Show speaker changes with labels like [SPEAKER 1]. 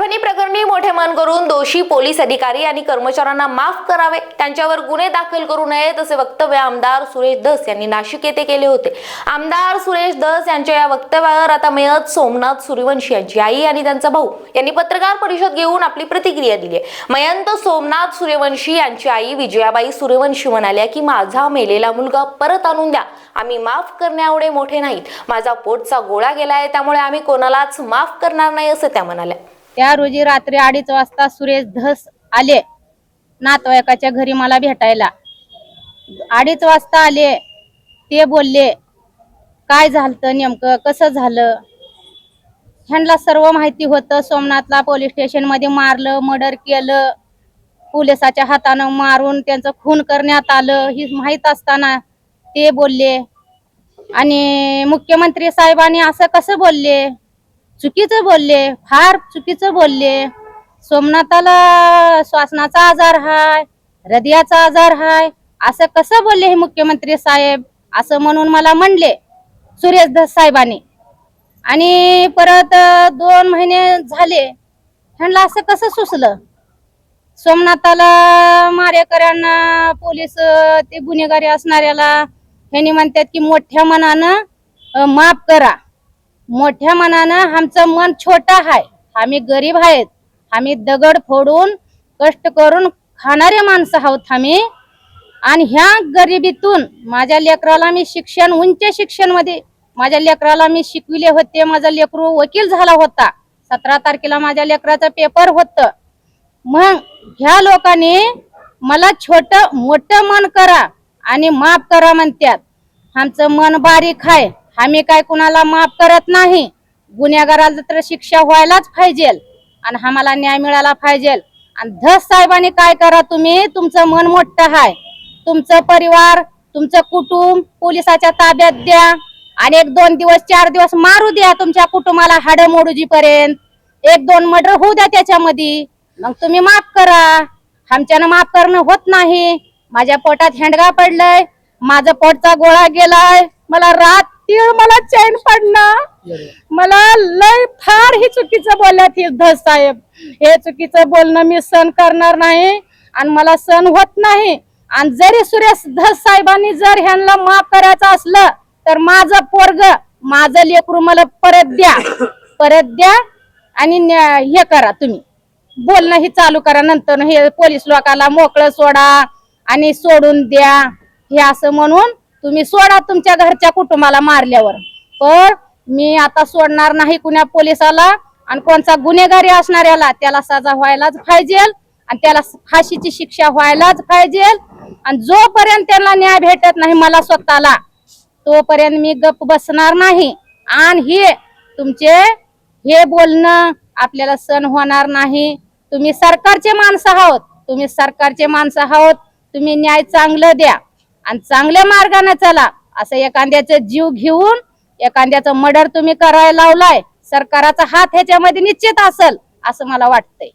[SPEAKER 1] परभणी प्रकरणी मोठे मन करून दोषी पोलीस अधिकारी आणि कर्मचाऱ्यांना माफ करावे त्यांच्यावर गुन्हे दाखल करू नयेत असे वक्तव्य आमदार सुरेश धस यांनी नाशिक येथे केले होते. आमदार सुरेश धस यांच्या या वक्तव्यावर आता मयत सोमनाथ सूर्यवंशी यांची आई आणि त्यांचा भाऊ यांनी पत्रकार परिषद घेऊन आपली प्रतिक्रिया दिली आहे. मयंत सोमनाथ सूर्यवंशी यांची आई विजयाबाई सूर्यवंशी म्हणाल्या की माझा मेलेला मुलगा परत आणून द्या. आम्ही माफ करण्याएवढे मोठे नाहीत. माझा पोटचा गोळा गेलाय त्यामुळे आम्ही कोणालाच माफ करणार नाही असं त्या म्हणाल्या.
[SPEAKER 2] त्या रोजी रात्री अडीच वाजता सुरेश धस आले नातवाईकाच्या घरी मला भेटायला. अडीच वाजता आले. ते बोलले काय झालं नेमकं? कसं झालं? ह्यांना सर्व माहिती होतं. सोमनाथला पोलीस स्टेशनमध्ये मारलं मर्डर केलं. पोलिसाच्या हातानं मारून त्यांचं खून करण्यात आलं. ही माहीत असताना ते बोलले आणि मुख्यमंत्री साहेबांनी असं कसं बोलले? चुकीचं बोलले फार चुकीचं बोलले. सोमनाथाला श्वासनाचा आजार हाय हृदयाचा आजार हाय असं कसं बोलले हे मुख्यमंत्री साहेब? असं म्हणून मला म्हणले सुरेश धस साहेबांनी. आणि परत दोन महिने झाले. ह्यांना असं कसं सुचलं? सोमनाथाला मारेकऱ्यांना पोलीस ते गुन्हेगारी असणाऱ्याला ह्यांनी म्हणतात की मोठ्या मनानं माफ करा. मोठ्या मनानं आमचं मन छोट आहे. आम्ही गरीब आहेत. आम्ही दगड फोडून कष्ट करून खाणारे माणसं आहोत आम्ही. आणि ह्या गरिबीतून माझ्या लेकराला मी शिक्षण उंच शिक्षणमध्ये माझ्या लेकराला मी शिकविले होते. माझा लेकरू वकील झाला होता. सतरा तारखेला माझ्या लेकराचं पेपर होत. मग ह्या लोकांनी मला छोट मोठं मन करा आणि माफ करा म्हणतात आमचं मन बारीक आहे. आम्ही काय कुणाला माफ करत नाही. गुन्हेगाराला तर शिक्षा व्हायलाच पाहिजे. आणि आम्हाला न्याय मिळाला पाहिजे. आणि धस साहेबांनी काय करा तुम्ही? तुमचं मन मोठं आहे. तुमचं परिवार तुमचं कुटुंब पोलिसाच्या ताब्यात द्या. आणि एक दोन दिवस चार दिवस मारू द्या तुमच्या कुटुंबाला हाड मोडूजी पर्यंत एक दोन मर्डर होऊ द्या त्याच्यामध्ये. मग तुम्ही माफ करा. आमच्यानं माफ करणं होत नाही. माझ्या पोटात हेंडगा पडलंय. माझं पोटचा गोळा गेलाय. मला रात तीळ मला चैन पडणं. मला लय फार ही चुकीचं बोलल्यात ही धस साहेब. हे चुकीचं बोलणं मी सण करणार नाही आणि मला सण होत नाही. आणि जरी सुरेश धस साहेबांनी जर ह्यांना माफ करायचं असलं तर माझं पोरग माझं लेकरू मला परत द्या. परत द्या आणि न्या- हे करा तुम्ही. बोलणं ही चालू करा नंतर हे पोलीस लोकाला मोकळं सोडा आणि सोडून द्या. हे असं म्हणून तुम्ही सोडा तुमच्या घरच्या कुटुंबाला मारल्यावर. पण मी आता सोडणार नाही कुण्या पोलिसाला आणि कोणचा गुन्हेगारी असणाऱ्याला त्याला सजा व्हायलाच पाहिजे आणि त्याला फाशीची शिक्षा व्हायलाच पाहिजे. आणि जोपर्यंत त्याला न्याय भेटत नाही मला स्वतःला तोपर्यंत मी गप बसणार नाही. आणि हे तुमचे हे बोलणं आपल्याला सण होणार नाही. तुम्ही सरकारचे माणसं आहोत. तुम्ही सरकारचे माणसं आहोत. तुम्ही न्याय चांगलं द्या. आणि चांगल्या मार्गाने चला. असं एखाद्याचं जीव घेऊन एखाद्याचं मर्डर तुम्ही करायला लावलाय सरकाराचा हात ह्याच्यामध्ये निश्चित असेल असं मला वाटतंय.